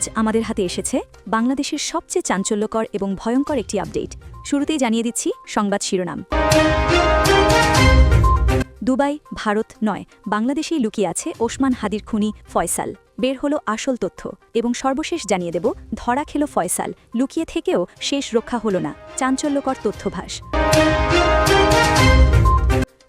আজ আমাদের হাতে এসেছে বাংলাদেশের সবচেয়ে চাঞ্চল্যকর এবং ভয়ঙ্কর একটি আপডেট। শুরুতেই জানিয়ে দিচ্ছি সংবাদ শিরোনাম। দুবাই, ভারত নয়। বাংলাদেশেই লুকিয়ে আছে ওসমান হাদির খুনি ফয়সাল। বের হলো আসল তথ্য এবং সর্বশেষ জানিয়ে দেব, ধরা খেল ফয়সাল। লুকিয়ে থেকেও শেষ রক্ষা হল না। চাঞ্চল্যকর তথ্যভাস।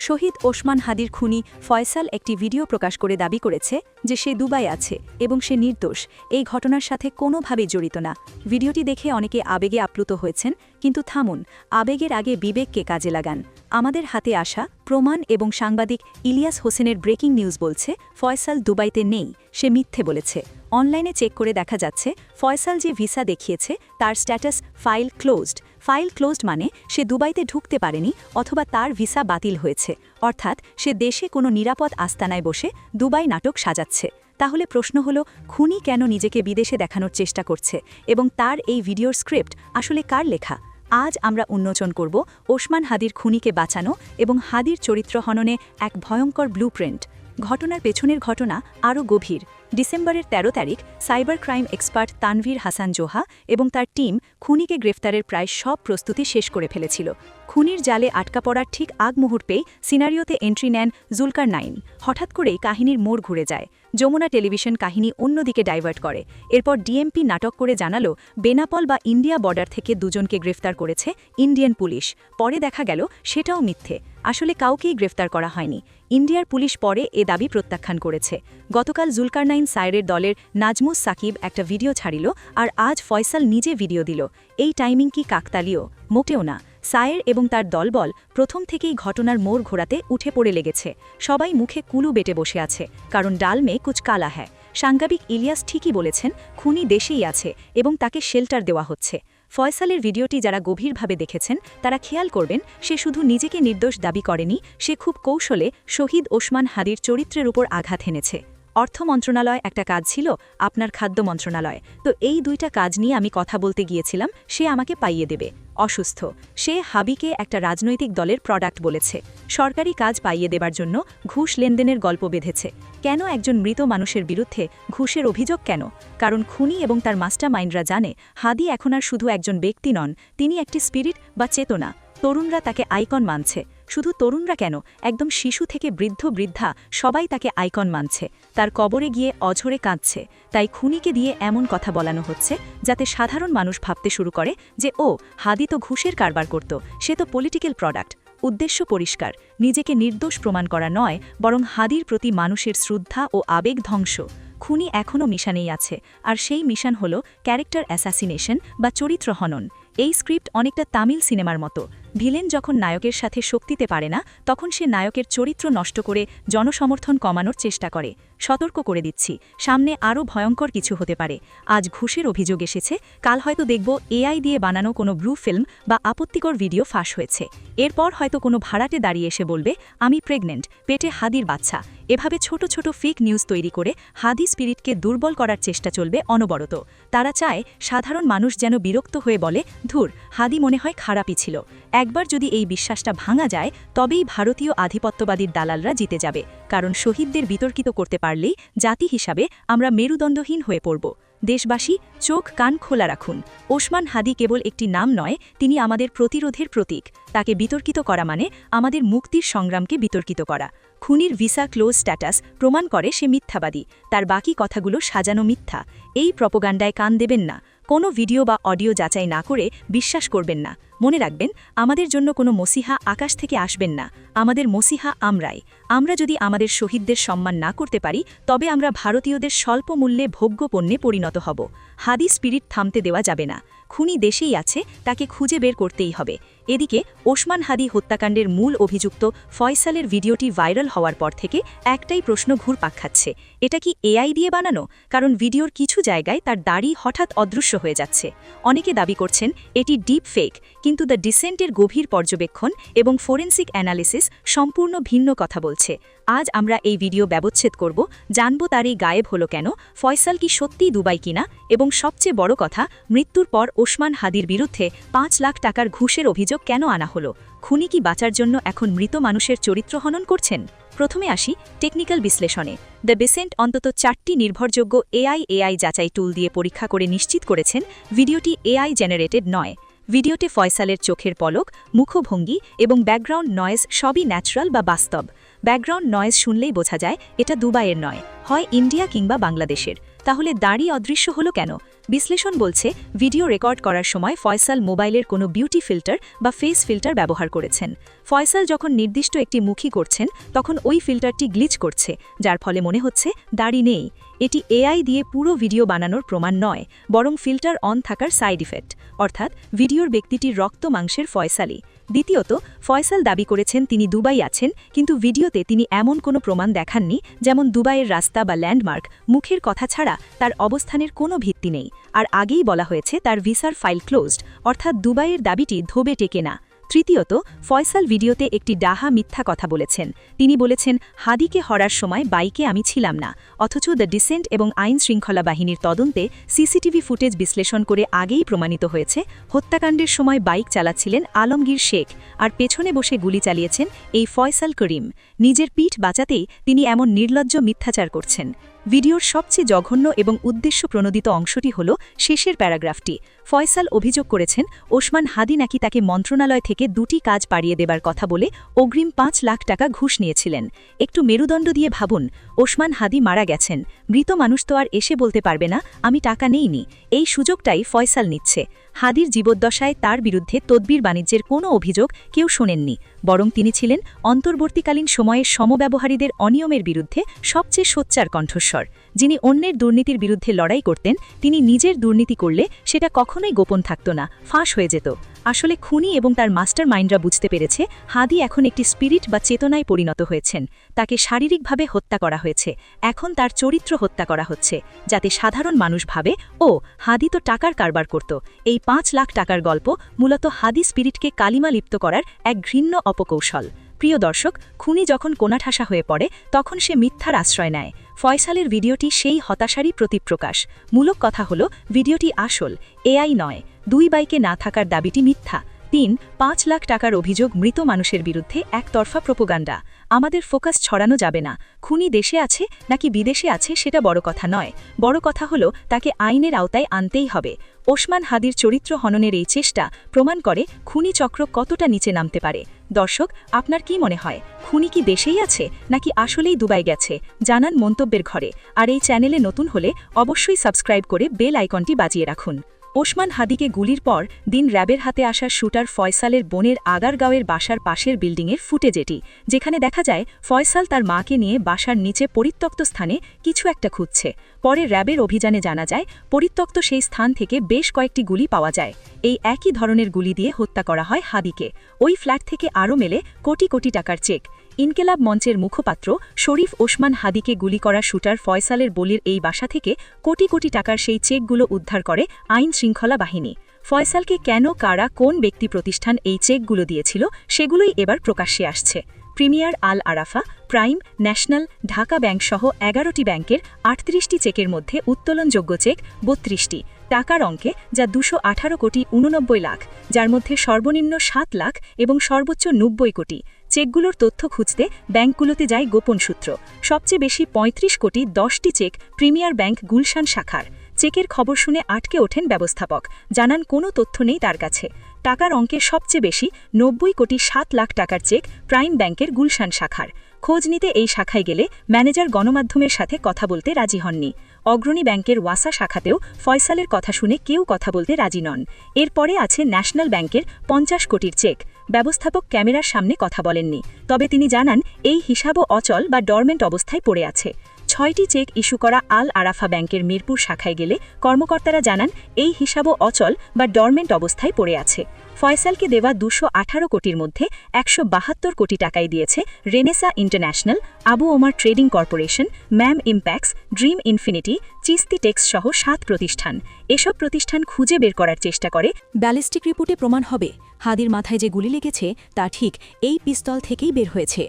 শহীদ ওসমান হাদির খুনি ফয়সাল একটি ভিডিও প্রকাশ করে দাবি করেছে যে সে দুবাই আছে এবং সে নির্দোষ। এই ঘটনার সাথে কোনোভাবেই জড়িত না। ভিডিওটি দেখে অনেকে আবেগে আপ্লুত হয়েছেন, কিন্তু থামুন, আবেগের আগে বিবেককে কাজে লাগান। আমাদের হাতে আসা, প্রমাণ এবং সাংবাদিক ইলিয়াস হোসেনের ব্রেকিং নিউজ বলছে, ফয়সাল দুবাইতে নেই, সে মিথ্যে বলেছে। অনলাইনে চেক করে দেখা যাচ্ছে, ফয়সাল যে ভিসা দেখিয়েছে, তার status file closed. File closed মানে সে দুবাইতে ঢুকতে পারেনি অথবা তার ভিসা বাতিল হয়েছে। অর্থাৎ সে দেশে কোনো নিরাপদ আস্তানায় বসে দুবাই নাটক সাজাচ্ছে। তাহলে প্রশ্ন হল, খুনি কেন নিজেকে বিদেশে দেখানোর চেষ্টা করছে এবং তার এই ভিডিওর স্ক্রিপ্ট আসলে কার লেখা? আজ আমরা উন্মোচন করব ওসমান হাদির খুনিকে বাঁচানো এবং হাদির চরিত্র হননে এক ভয়ঙ্কর ব্লুপ্রিন্ট। ঘটনার পেছনের ঘটনা আরও গভীর। ডিসেম্বরের ১৩ তারিখ cyber crime expert Tanvir Hasan Joha এবং তার টিম খুনিকে গ্রেফতারের প্রায় সব প্রস্তুতি শেষ করে ফেলেছিল। খুনির জালে আটকা পড়ার ঠিক আগ মুহূর্তেই সিনারিওতে এন্ট্রি নেন জুলকার নাইন হঠাৎ করেই কাহিনীর মোড় ঘুরে যায়। যমুনা টেলিভিশন কাহিনী অন্যদিকে ডাইভার্ট করে। এরপর ডিএমপি নাটক করে জানালো, বেনাপল বা ইন্ডিয়া বর্ডার থেকে দুজনকে গ্রেফতার করেছে ইন্ডিয়ান পুলিশ। পরে দেখা গেল, সেটাও মিথ্যে। আসলে কাউকেই গ্রেফতার করা হয়নি। ইন্ডিয়ার পুলিশ পরে এ দাবি প্রত্যাখ্যান করেছে। গতকাল জুলকারনাইন সায়ের দলের নাজমুস সাকিব একটা ভিডিও ছাড়িল আর আজ ফয়সাল নিজে ভিডিও দিল। এই টাইমিং কি কাকতালীয়? মোটেও না। সায়ের এবং তার দলবল প্রথম থেকেই ঘটনার মোড় ঘোরাতে উঠে পড়ে লেগেছে। সবাই মুখে কুলু বেটে বসে আছে, কারণ ডাল মে কুচ কালা হ্যায়। সাংবাদিক ইলিয়াস ঠিকই বলেছেন, খুনি দেশেই আছে এবং তাকে শেল্টার দেওয়া হচ্ছে। ফয়সালের ভিডিওটি যারা গভীরভাবে দেখেছেন, তারা খেয়াল করবেন, সে শুধু নিজেকে নির্দোষ দাবি করেনি, সে খুব কৌশলে শহীদ ওসমান হাদির চরিত্রের উপর আঘাত এনেছে অর্থ মন্ত্রণালয় একটা কাজ ছিল, আপনার খাদ্য মন্ত্রণালয়। তো এই দুইটা কাজ নিয়ে আমি কথা বলতে গিয়েছিলাম, সে আমাকে পাইয়ে দেবে। অসুস্থ। সে হাবিকে একটা রাজনৈতিক দলের প্রোডাক্ট বলেছে। সরকারি কাজ পাইয়ে দেবার জন্য ঘুষ লেনদেনের গল্প বেঁধেছে। কেন একজন মৃত মানুষের বিরুদ্ধে ঘুষের অভিযোগ কেন? কারণ খুনি এবং তার মাস্টার মাইন্ডরা জানে, হাদি এখন আর শুধু একজন ব্যক্তি নন, তিনি একটি স্পিরিট বা চেতনা। তরুণরা তাকে আইকন মানছে। শুধু তরুণরা কেন? একদম শিশু থেকে বৃদ্ধ বৃদ্ধা সবাই তাকে আইকন মানছে। তার কবরে গিয়ে অঝরে কাঁদছে। তাই খুনিকে দিয়ে এমন কথা বলানো হচ্ছে, যাতে সাধারণ মানুষ ভাবতে শুরু করে যে, ও, হাদি তো ঘুষের কারবার করত, সে তো পলিটিক্যাল প্রোডাক্ট উদ্দেশ্য পরিষ্কার, নিজেকে নির্দোষ প্রমাণ করা নয়, বরং হাদির প্রতি মানুষের শ্রদ্ধা ও আবেগ ধ্বংস। খুনি এখনও মিশানেই আছে, আর সেই মিশন হল ক্যারেক্টার অ্যাসাসিনেশন বা চরিত্র হনন। এই স্ক্রিপ্ট অনেকটা তামিল সিনেমার মতো। ভিলেন যখন নায়কের সাথে শক্তিতে পারে না, তখন সে নায়কের চরিত্র নষ্ট করে জনসমর্থন কমানোর চেষ্টা করে। সতর্ক করে দিচ্ছি। সামনে আরও ভয়ঙ্কর কিছু হতে পারে। আজ ঘুষের অভিযোগ এসেছে। কাল হয়তো দেখব এআই দিয়ে বানানো কোনো ব্লু ফিল্ম বা আপত্তিকর ভিডিও ফাঁস হয়েছে। এরপর হয়তো কোনো ভাড়াটে দাঁড়িয়ে এসে বলবে, আমি প্রেগনেন্ট, পেটে হাদির বাচ্চা। এভাবে ছোট ছোট ফেক নিউজ তৈরি করে হাদি স্পিরিটকে দুর্বল করার চেষ্টা চলবে অনবরত। তারা চায় সাধারণ মানুষ যেন বিরক্ত হয়ে বলে, ধুর, হাদি মনে হয় খারাপই ছিল। একবার যদি এই বিশ্বাসটা ভাঙা যায়, তবেই ভারতীয় আধিপত্যবাদীর দালালরা জিতে যাবে। কারণ শহীদদের বিতর্কিত করতে পারলেই জাতি হিসাবে আমরা মেরুদণ্ডহীন হয়ে পড়ব। দেশবাসী, চোখ কান খোলা রাখুন। ওসমান হাদি কেবল একটি নাম নয়, তিনি আমাদের প্রতিরোধের প্রতীক। তাকে বিতর্কিত করা মানে আমাদের মুক্তির সংগ্রামকে বিতর্কিত করা। খুনির ভিসা ক্লোজ স্ট্যাটাস প্রমাণ করে সে মিথ্যাবাদী, তার বাকি কথাগুলো সাজানো মিথ্যা। এই প্রপোগান্ডায় কান দেবেন না। কোনো ভিডিও বা অডিও যাচাই না করে বিশ্বাস করবেন না। মনে রাখবেন, আমাদের জন্য কোনো মসিহা আকাশ থেকে আসবেন না। আমাদের মসিহা আমরাই। আমরা যদি আমাদের শহীদদের সম্মান না করতে পারি, তবে আমরা ভারতীয়দের স্বল্প মূল্যে ভোগ্য পণ্যে পরিণত হব। হাদি স্পিরিট থামতে দেওয়া যাবে না। খুনি দেশেই আছে, তাকে খুঁজে বের করতেই হবে। এদিকে ওসমান হাদি হত্যাকাণ্ডের মূল অভিযুক্ত ফয়সালের ভিডিওটি ভাইরাল হওয়ার পর থেকে একটাই প্রশ্ন ঘুরপাক খাচ্ছে। এটা কি এআই দিয়ে বানানো? কারণ ভিডিওর কিছু জায়গায় তার দাড়ি হঠাৎ অদৃশ্য হয়ে যাচ্ছে। অনেকে দাবি করছেন এটি ডিপ ফেক, কিন্তু দ্য ডিসেন্টের গভীর পর্যবেক্ষণ এবং ফোরেন্সিক অ্যানালিসিস সম্পূর্ণ ভিন্ন কথা বলছে। আজ আমরা এই ভিডিও ব্যবচ্ছেদ করব, জানব তার এই গায়েব হলো কেন, ফয়সাল কি সত্যিই দুবাই কিনা, এবং সবচেয়ে বড় কথা, মৃত্যুর পর ওসমান হাদির বিরুদ্ধে পাঁচ লাখ টাকার ঘুষের অভিযোগ কেন আনা হলো? খুনি কি বাঁচার জন্য এখন মৃত মানুষের চরিত্র হনন করছেন? প্রথমে আসি টেকনিক্যাল বিশ্লেষণে। দ্য বেসেন্ট অন্তত চারটি নির্ভরযোগ্য এআই এআই যাচাই টুল দিয়ে পরীক্ষা করে নিশ্চিত করেছেন ভিডিওটি এআই জেনারেটেড নয়। ভিডিওতে ফয়সালের চোখের পলক, মুখভঙ্গি এবং ব্যাকগ্রাউন্ড নয়েজ সবই ন্যাচারাল বা বাস্তব। ব্যাকগ্রাউন্ড নয়েজ শুনলেই বোঝা যায় এটা দুবাইয়ের নয়, হয় ইন্ডিয়া কিংবা বাংলাদেশের। তাহলে দাড়ি অদৃশ্য হলো কেন? বিশ্লেষণ বলছে, ভিডিও রেকর্ড করার সময় ফয়সাল মোবাইলের কোনো বিউটি ফিল্টার বা ফেস ফিল্টার ব্যবহার করেছেন। ফয়সাল যখন নির্দিষ্ট একটি মুখী করছেন, তখন ওই ফিল্টারটি গ্লিচ করছে, যার ফলে মনে হচ্ছে দাড়ি নেই। এটি এআই দিয়ে পুরো ভিডিও বানানোর প্রমাণ নয়, বরং ফিল্টার অন থাকার সাইড ইফেক্ট, অর্থাৎ ভিডিওর ব্যক্তিটির রক্ত মাংসের ফয়সালি। দ্বিতীয়ত, ফয়সাল দাবি করেছেন তিনি দুবাই আছেন, কিন্তু ভিডিওতে তিনি এমন কোনো প্রমাণ দেখাননি, যেমন দুবাইয়ের রাস্তা বা ল্যান্ডমার্ক, মুখের কথা ছাড়া তার অবস্থানের কোনো ভিত্তি নেই। আর আগেই বলা হয়েছে, তার ভিসার ফাইল ক্লোজড, অর্থাৎ দুবাইয়ের দাবিটি ধোবে টেকে না। তৃতীয়ত, ফয়সাল ভিডিওতে একটি ডাহা মিথ্যা কথা বলেছেন। তিনি বলেছেন, হাদিকে হরার সময় বাইকে আমি ছিলাম না, অথচ দ্য ডিসেন্ট এবং আইন শৃঙ্খলা বাহিনীর তদন্তে সিসিটিভি ফুটেজ বিশ্লেষণ করে আগেই প্রমাণিত হয়েছে, হত্যাকাণ্ডের সময় বাইক চালাচ্ছিলেন আলমগীর শেখ আর পেছনে বসে গুলি চালিয়েছেন এই ফয়সাল করিম। নিজের পিঠ বাঁচাতেই তিনি এমন নির্লজ্জ মিথ্যাচার করছেন। ভিডিওর সবচেয়ে জঘন্য এবং উদ্দেশ্য প্রণোদিত অংশটি হল শেষের প্যারাগ্রাফটি। ফয়সাল অভিযোগ করেছেন, ওসমান হাদি নাকি তাকে মন্ত্রণালয় থেকে দুটি কাজ পাড়িয়ে দেবার কথা বলে অগ্রিম পাঁচ লাখ টাকা ঘুষ নিয়েছিলেন। একটু মেরুদণ্ড দিয়ে ভাবুন, ওসমান হাদি মারা গেছেন, মৃত মানুষ তো আর এসে বলতে পারবে না, আমি টাকা নেইনি। এই সুযোগটাই ফয়সাল নিচ্ছে। হাদির জীবদ্দশায় তার বিরুদ্ধে তদবির বাণিজ্যের কোনো অভিযোগ কেউ শোনেননি। বরং তিনি ছিলেন অন্তর্বর্তীকালীন সময়ে সমব্যবহারীদের অনিয়মের বিরুদ্ধে সবচেয়ে সোচ্চার কণ্ঠস্বর। যিনি অন্যের দুর্নীতির বিরুদ্ধে লড়াই করতেন, তিনি নিজের দুর্নীতি করলে সেটা কখনোই গোপন থাকত না, ফাঁস হয়ে যেত। আসলে খুনি এবং তার মাস্টার মাইন্ডরা বুঝতে পেরেছে, হাদি এখন একটি স্পিরিট বা চেতনায় পরিণত হয়েছেন। তাকে শারীরিকভাবে হত্যা করা হয়েছে। এখন তার চরিত্র হত্যা করা হচ্ছে, যাতে সাধারণ মানুষ ভাবে, ও, হাদি তো টাকার কারবার করত। এই পাঁচ লাখ টাকার গল্প মূলত হাদি স্পিরিটকে কালিমা লিপ্ত করার এক ঘৃণ্য অপকৌশল। প্রিয় দর্শক, খুনি যখন কোনাঠাসা হয়ে পড়ে, তখন সে মিথ্যার আশ্রয় নেয়। ফয়সালের ভিডিওটি সেই হতাশারই প্রতিপ্রকাশ। মূলক কথা হল, ভিডিওটি আসল, এআই নয়, দুই বাইকে না থাকার দাবিটি মিথ্যা। তিন, পাঁচ লাখ টাকার অভিযোগ মৃত মানুষের বিরুদ্ধে একতরফা প্রোপোগান্ডা। আমাদের ফোকাস ছড়ানো যাবে না। খুনি দেশে আছে নাকি বিদেশে আছে সেটা বড় কথা নয়। বড় কথা হলো তাকে আইনের আওতায় আনতেই হবে। ওসমান হাদির চরিত্র হননের এই চেষ্টা প্রমাণ করে খুনি চক্র কতটা নিচে নামতে পারে। দর্শক, আপনার কি মনে হয়? খুনি কি দেশেই আছে নাকি আসলেই দুবাই গেছে? জানান মন্তব্যের ঘরে। আর এই চ্যানেলে নতুন হলে অবশ্যই সাবস্ক্রাইব করে বেল আইকনটি বাজিয়ে রাখুন। ওসমান হাদিকে গুলির পর দিন র্যাবের হাতে আসা শুটার ফয়সালের বোনের আগারগাঁওয়ের বাসার পাশের বিল্ডিংয়ের ফুটেজ এটি যেখানে দেখা যায় ফয়সাল তার মাকে নিয়ে বাসার নিচে পরিত্যক্ত স্থানে কিছু একটা খুঁজছে। পরে র্যাবের অভিযানে জানা যায়, পরিত্যক্ত সেই স্থান থেকে বেশ কয়েকটি গুলি পাওয়া যায়। এই একই ধরনের গুলি দিয়ে হত্যা করা হয় হাদিকে। ওই ফ্ল্যাট থেকে আরও মেলে কোটি কোটি টাকার চেক। ইনকেলাব মঞ্চের মুখপাত্র শরীফ ওসমান হাদিকে গুলি করা শুটার ফয়সালের বলির এই বাসা থেকে কোটি কোটি টাকার সেই চেকগুলো উদ্ধার করে আইন শৃঙ্খলা বাহিনী। ফয়সালকে কেন, কারা, কোন ব্যক্তি প্রতিষ্ঠান এই চেকগুলো দিয়েছিল সেগুলোই এবার প্রকাশ্যে আসছে। Premier Al Arafah, prime, national, Dhaka bank সহ এগারোটি ব্যাংকের আটত্রিশটি চেকের মধ্যে উত্তোলনযোগ্য চেক বত্রিশটি। টাকার অঙ্কে যা দুশো আঠারো কোটি উননব্বই লাখ, যার মধ্যে সর্বনিম্ন সাত লাখ এবং সর্বোচ্চ নব্বই কোটি। চেকগুলোর তথ্য খুঁজতে ব্যাংকগুলোতে যায় গোপন সূত্র। সবচেয়ে বেশি ৩৫ কোটি দশটি চেক প্রিমিয়ার ব্যাংক গুলশান শাখার। চেকের খবর শুনে আটকে ওঠেন ব্যবস্থাপক। জানান, কোনো তথ্য নেই তার কাছে। টাকার অঙ্কে সবচেয়ে বেশি নব্বই কোটি সাত লাখ টাকার চেক প্রাইম ব্যাংকের গুলশান শাখার। খোঁজ নিতে এই শাখায় গেলে ম্যানেজার গণমাধ্যমের সাথে কথা বলতে রাজি হননি। অগ্রণী ব্যাংকের ওয়াসা শাখাতেও ফয়সালের কথা শুনে কেউ কথা বলতে রাজি নন। এরপরে আছে ন্যাশনাল ব্যাংকের পঞ্চাশ কোটির চেক। ব্যবস্থাপক ক্যামেরার সামনে কথা বলেননি, তবে তিনি জানান, এই হিসাবও অচল বা ডরমেন্ট অবস্থায় পড়ে আছে। ছয়টি চেক ইস্যু করা আল আরাফা ব্যাংকের মিরপুর শাখায় গেলে কর্মকর্তারা জানান, এই হিসাবও অচল বা ডরমেন্ট অবস্থায় পড়ে আছে। ফয়সালকে দেওয়া দুশো আঠারো কোটির মধ্যে একশো বাহাত্তর কোটি টাকাই দিয়েছে renaissance international, Abu Omar trading corporation, mam impex, dream infinity, Chishti tex সহ সাত প্রতিষ্ঠান। এসব প্রতিষ্ঠান খুঁজে বের করার চেষ্টা করে। ব্যালিস্টিক রিপোর্টে প্রমাণ হবে। হাদির মাথায় যে গুলি লেগেছে, তা ঠিক এই পিস্তল থেকেই বের হয়েছে।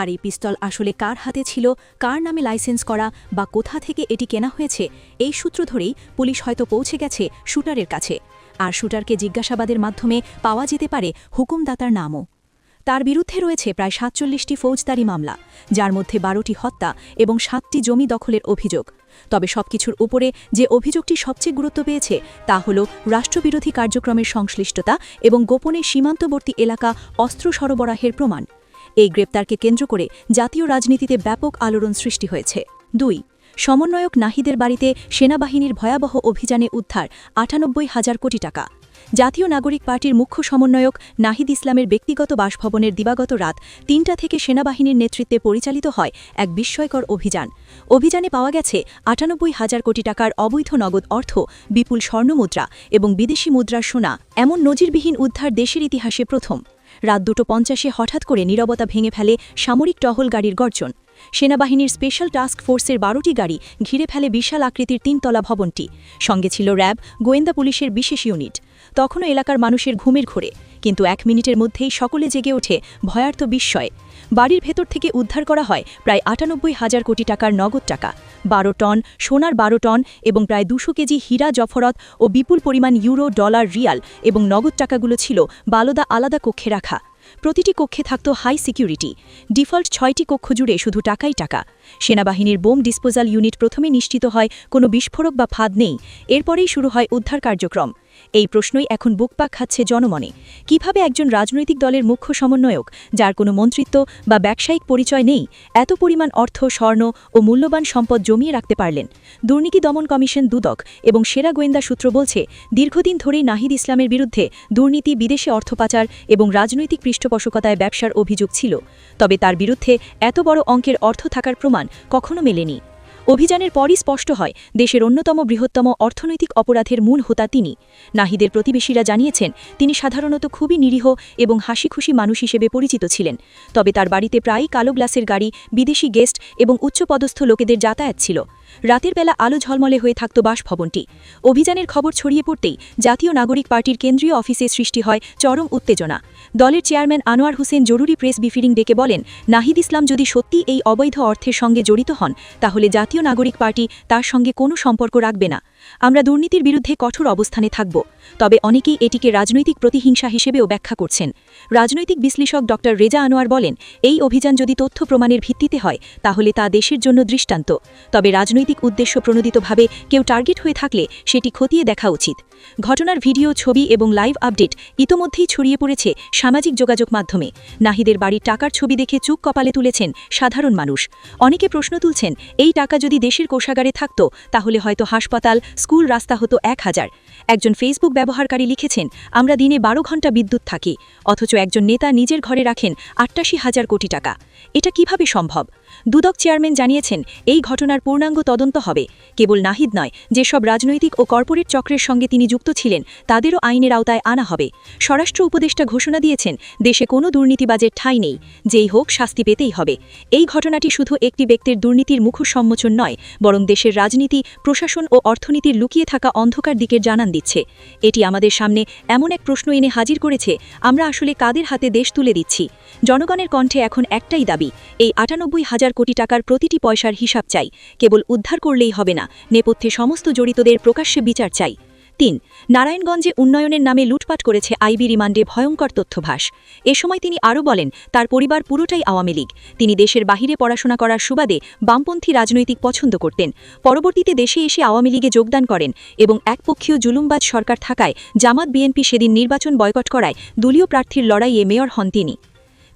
আর এই পিস্তল আসলে কার হাতে ছিল, কার নামে লাইসেন্স করা, বা কোথা থেকে এটি কেনা হয়েছে, এই সূত্র ধরেই পুলিশ হয়তো পৌঁছে গেছে শুটারের কাছে। আর শুটারকে জিজ্ঞাসাবাদের মাধ্যমে পাওয়া যেতে পারে হুকুমদাতার নামও। তার বিরুদ্ধে রয়েছে প্রায় সাতচল্লিশটি ফৌজদারি মামলা, যার মধ্যে বারোটি হত্যা এবং সাতটি জমি দখলের অভিযোগ। তবে সবকিছুর উপরে যে অভিযোগটি সবচেয়ে গুরুত্ব পেয়েছে, তা হল রাষ্ট্রবিরোধী কার্যক্রমের সংশ্লিষ্টতা এবং গোপনে সীমান্তবর্তী এলাকা অস্ত্র সরবরাহের প্রমাণ। এই গ্রেপ্তারকে কেন্দ্র করে জাতীয় রাজনীতিতে ব্যাপক আলোড়ন সৃষ্টি হয়েছে। দুই সমন্বয়ক নাহিদের বাড়িতে সেনাবাহিনীর ভয়াবহ অভিযানে উদ্ধার আটানব্বই হাজার কোটি টাকা। জাতীয় নাগরিক পার্টির মুখ্য সমন্বয়ক নাহিদ ইসলামের ব্যক্তিগত বাসভবনের দিবাগত রাত তিনটা থেকে সেনাবাহিনীর নেতৃত্বে পরিচালিত হয় এক বিস্ময়কর অভিযান। অভিযানে পাওয়া গেছে আটানব্বই হাজার কোটি টাকার অবৈধ নগদ অর্থ, বিপুল স্বর্ণমুদ্রা এবং বিদেশি মুদ্রার সোনা, এমন নজিরবিহীন উদ্ধার দেশের ইতিহাসে প্রথম। রাত দুটো পঞ্চাশে হঠাৎ করে নীরবতা ভেঙে ফেলে সামরিক টহল গাড়ির গর্জন। সেনাবাহিনীর স্পেশাল টাস্ক ফোর্সের বারোটি গাড়ি ঘিরে ফেলে বিশাল আকৃতির তিনতলা ভবনটি। সঙ্গে ছিল র্যাব, গোয়েন্দা পুলিশের বিশেষ ইউনিট। তখনও এলাকার মানুষের ঘুমের ঘোরে, কিন্তু এক মিনিটের মধ্যেই সকলে জেগে ওঠে ভয়ার্ত বিস্ময়ে। বাড়ির ভেতর থেকে উদ্ধার করা হয় প্রায় আটানব্বই হাজার কোটি টাকার নগদ টাকা। বারো টন, সোনার বারো টন এবং প্রায় দুশো কেজি হীরা জফরত ও বিপুল পরিমাণ ইউরো, ডলার, রিয়াল এবং নগদ টাকাগুলো ছিল বালদা আলাদা কক্ষে রাখা। প্রতিটি কক্ষে থাকত হাই সিকিউরিটি। ডিফল্ট ছয়টি কক্ষ জুড়ে শুধু টাকাই টাকা। সেনাবাহিনীর বোম ডিসপোজাল ইউনিট প্রথমে নিশ্চিত হয়, কোনো বিস্ফোরক বা ফাঁদ নেই। এরপরেই শুরু হয় উদ্ধার কার্যক্রম। এই প্রশ্নই এখন বুকপাক খাচ্ছে জনমনে। কীভাবে একজন রাজনৈতিক দলের মুখ্য সমন্বয়ক, যার কোনো মন্ত্রিত্ব বা ব্যবসায়িক পরিচয় নেই, এত পরিমাণ অর্থ, স্বর্ণ ও মূল্যবান সম্পদ জমিয়ে রাখতে পারলেন? দুর্নীতি দমন কমিশন দুদক এবং সেরা গোয়েন্দা সূত্র বলছে, দীর্ঘদিন ধরেই নাহিদ ইসলামের বিরুদ্ধে দুর্নীতি, বিদেশে অর্থ পাচার এবং রাজনৈতিক পৃষ্ঠপোষকতায় ব্যবসার অভিযোগ ছিল। তবে তার বিরুদ্ধে এত বড় অঙ্কের অর্থ থাকার প্রমাণ কখনো মেলেনি। অভিযানের পরই স্পষ্ট হয়, দেশের অন্যতম বৃহত্তম অর্থনৈতিক অপরাধের মূল হোতা তিনি। নাহিদের প্রতিবেশীরা জানিয়েছেন, তিনি সাধারণত খুবই নিরীহ এবং হাসিখুশি মানুষ হিসেবে পরিচিত ছিলেন। তবে তার বাড়িতে প্রায়ই কালো গ্লাসের গাড়ি, বিদেশি গেস্ট এবং উচ্চপদস্থ লোকেদের যাতায়াত ছিল। রাতের বেলা আলো ঝলমলে হয়ে থাকত বাসভবনটি। অভিযানের খবর ছড়িয়ে পড়তেই জাতীয় নাগরিক পার্টির কেন্দ্রীয় অফিসে সৃষ্টি হয় চরম উত্তেজনা। দলের চেয়ারম্যান আনোয়ার হোসেন জরুরি প্রেস ব্রিফিং ডেকে বলেন, নাহিদ ইসলাম যদি সত্যি এই অবৈধ অর্থের সঙ্গে জড়িত হন, তাহলে জাতীয় নাগরিক পার্টি তার সঙ্গে কোনো সম্পর্ক রাখবে না। আমরা দুর্নীতির বিরুদ্ধে কঠোর অবস্থানে থাকব, তবে অনেকেই এটিকে রাজনৈতিক প্রতিহিংসা হিসেবেও ব্যাখ্যা করছেন। রাজনৈতিক বিশ্লেষক ড. রেজা আনোয়ার বলেন, এই অভিযান যদি তথ্য প্রমাণের ভিত্তিতে হয়, তাহলে তা দেশের জন্য দৃষ্টান্ত। তবে রাজনৈতিক উদ্দেশ্য প্রণোদিতভাবে কেউ টার্গেট হয়ে থাকলে সেটি খতিয়ে দেখা উচিত। ঘটনার ভিডিও, ছবি এবং লাইভ আপডেট ইতোমধ্যেই ছড়িয়ে পড়েছে সামাজিক যোগাযোগ মাধ্যমে। নাহিদের বাড়ির টাকার ছবি দেখে চুক কপালে তুলেছেন সাধারণ মানুষ। অনেকে প্রশ্ন তুলছেন, এই টাকা যদি দেশের কোষাগারে থাকত, তাহলে হয়তো হাসপাতাল, স্কুল রাস্তা হতো এক হাজার। একজন ফেসবুক ব্যবহারকারী লিখেছেন, আমরা দিনে বারো ঘণ্টা বিদ্যুৎ থাকি, অথচ একজন নেতা নিজের ঘরে রাখেন আটাশি হাজার কোটি টাকা। এটা কীভাবে সম্ভব? দুদক চেয়ারম্যান জানিয়েছেন, এই ঘটনার পূর্ণাঙ্গ তদন্ত হবে। কেবল নাহিদ নয়, যেসব রাজনৈতিক ও কর্পোরেট চক্রের সঙ্গে তিনি যুক্ত ছিলেন, তাদেরও আইনের আওতায় আনা হবে। স্বরাষ্ট্র উপদেষ্টা ঘোষণা দিয়েছেন, দেশে কোনো দুর্নীতিবাজের ঠাঁই নেই, যেই হোক শাস্তি পেতেই হবে। এই ঘটনাটি শুধু একটি ব্যক্তির দুর্নীতির মুখ সম্মোচন নয়, বরং দেশের রাজনীতি, প্রশাসন ও অর্থনীতির লুকিয়ে থাকা অন্ধকার দিকের জানান দিচ্ছে। এটি আমাদের সামনে এমন এক প্রশ্ন এনে হাজির করেছে, আমরা আসলে কাদের হাতে দেশ তুলে দিচ্ছি? জনগণের কণ্ঠে এখন একটাই দাবি, এই আটানব্বই হাজার কোটি টাকার প্রতিটি পয়সার হিসাব চাই। কেবল উদ্ধার করলেই হবে না। নেপথ্যে সমস্ত জড়িতদের প্রকাশ্যে বিচার চাই। তিন, নারায়ণগঞ্জে উন্নয়নের নামে লুটপাট করেছে আইবি রিমান্ডে ভয়ঙ্কর তথ্যভাস। এ সময় তিনি আরও বলেন, তার পরিবার পুরোটাই আওয়ামী লীগ। তিনি দেশের বাহিরে পড়াশোনা করার সুবাদে বামপন্থী রাজনৈতিক পছন্দ করতেন। পরবর্তীতে দেশে এসে আওয়ামী লীগে যোগদান করেন এবং একপক্ষীয় জুলুমবাজ সরকার থাকায় জামাত বিএনপি সেদিন নির্বাচন বয়কট করায় দলীয় প্রার্থীর লড়াইয়ে মেয়র হন তিনি।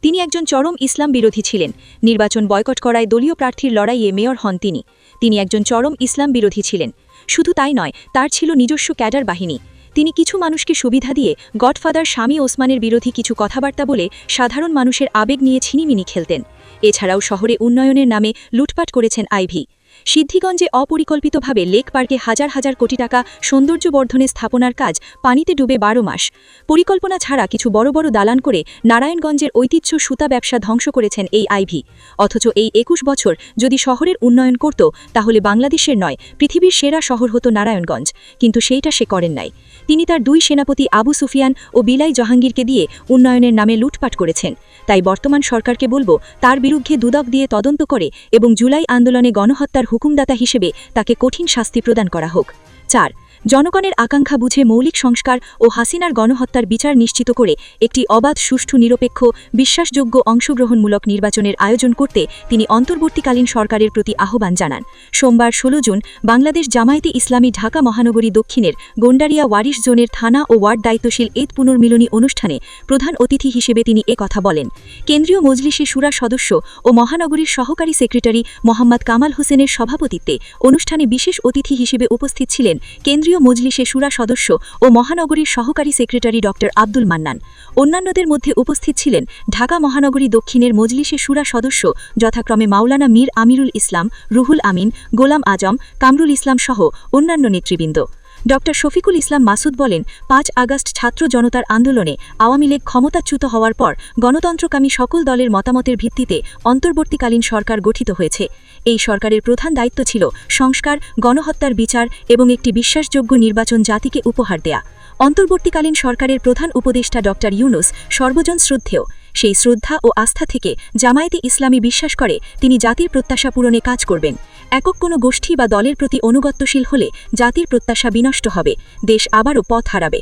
তিনি একজন চরম ইসলাম বিরোধী ছিলেন। নির্বাচন বয়কট করায় দলীয় প্রার্থীর লড়াইয়ে মেয়র হন তিনি। তিনি একজন চরম ইসলাম বিরোধী ছিলেন। শুধু তাই নয়, তার ছিল নিজস্ব ক্যাডার বাহিনী। তিনি কিছু মানুষকে সুবিধা দিয়ে গডফাদার স্বামী ওসমানের বিরোধী কিছু কথাবার্তা বলে সাধারণ মানুষের আবেগ নিয়ে ছিনিমিনি খেলতেন। এছাড়াও শহরে উন্নয়নের নামে লুটপাট করেছেন আইভি। সিদ্ধিগঞ্জে অপরিকল্পিতভাবে লেক পার্কে হাজার হাজার কোটি টাকা সৌন্দর্য বর্ধনে স্থাপনার কাজ পানিতে ডুবে বারো মাস। পরিকল্পনা ছাড়া কিছু বড় বড় দালান করে নারায়ণগঞ্জের ঐতিহ্য সুতা ব্যবসা ধ্বংস করেছেন এই আইভি। অথচ এই একুশ বছর যদি শহরের উন্নয়ন করত, তাহলে বাংলাদেশের নয়, পৃথিবীর সেরা শহর হতো নারায়ণগঞ্জ। কিন্তু সেইটা সে করেন নাই। তিনি তার দুই সেনাপতি আবু সুফিয়ান ও বিলাই জাহাঙ্গীরকে দিয়ে উন্নয়নের নামে লুটপাট করেছেন। তাই বর্তমান সরকারকে বলব, তার বিরুদ্ধে দুদক দিয়ে তদন্ত করে এবং জুলাই আন্দোলনে গণহত্যার হুকুমদাতা হিসেবে তাকে কঠিন শাস্তি প্রদান করা হোক। চার জনগণের আকাঙ্ক্ষা বুঝে মৌলিক সংস্কার ও হাসিনার গণহত্যার বিচার নিশ্চিত করে একটি অবাধ, সুষ্ঠু, নিরপেক্ষ, বিশ্বাসযোগ্য, অংশগ্রহণমূলক নির্বাচনের আয়োজন করতে তিনি অন্তর্বর্তীকালীন সরকারের প্রতি আহ্বান জানান। সোমবার ষোলো জুন বাংলাদেশ জামায়াতে ইসলামী ঢাকা মহানগরী দক্ষিণের গন্ডারিয়া ওয়ারিশ জোনের থানা ও ওয়ার্ড দায়িত্বশীল ঈদ পুনর্মিলনী অনুষ্ঠানে প্রধান অতিথি হিসেবে তিনি কথা বলেন। কেন্দ্রীয় মজলিসে সুরা সদস্য ও মহানগরীর সহকারী সেক্রেটারি মোহাম্মদ কামাল হোসেনের সভাপতিত্বে অনুষ্ঠানে বিশেষ অতিথি হিসেবে উপস্থিত ছিলেন কেন্দ্রীয় মজলিসে সুরা সদস্য ও মহানগরীর সহকারী সেক্রেটারি ড. আব্দুল মান্নান। অন্যান্যদের মধ্যে উপস্থিত ছিলেন ঢাকা মহানগরী দক্ষিণের মজলিসে সুরা সদস্য যথাক্রমে মাওলানা মীর আমিরুল ইসলাম, রুহুল আমিন, গোলাম আজম, কামরুল ইসলাম সহ অন্যান্য নেতৃবৃন্দ। ড. শফিকুল ইসলাম মাসুদ বলেন, পাঁচ আগস্ট ছাত্র জনতার আন্দোলনে আওয়ামী লীগ ক্ষমতাচ্যুত হওয়ার পর গণতন্ত্রকামী সকল দলের মতামতের ভিত্তিতে অন্তর্বর্তীকালীন সরকার গঠিত হয়েছে। এই সরকারের প্রধান দায়িত্ব ছিল সংস্কার, গণহত্যার বিচার এবং একটি বিশ্বাসযোগ্য নির্বাচন জাতিকে উপহার দেয়া। অন্তর্বর্তীকালীন সরকারের প্রধান উপদেষ্টা ড. ইউনুস সর্বজন শ্রদ্ধেয়। সেই শ্রদ্ধা ও আস্থা থেকে জামায়াতে ইসলামী বিশ্বাস করে, তিনি জাতির প্রত্যাশা পূরণে কাজ করবেন। একক কোনো গোষ্ঠী বা দলের প্রতি অনুগত্যশীল হলে জাতির প্রত্যাশা বিনষ্ট হবে, দেশ আবারও পথ হারাবে।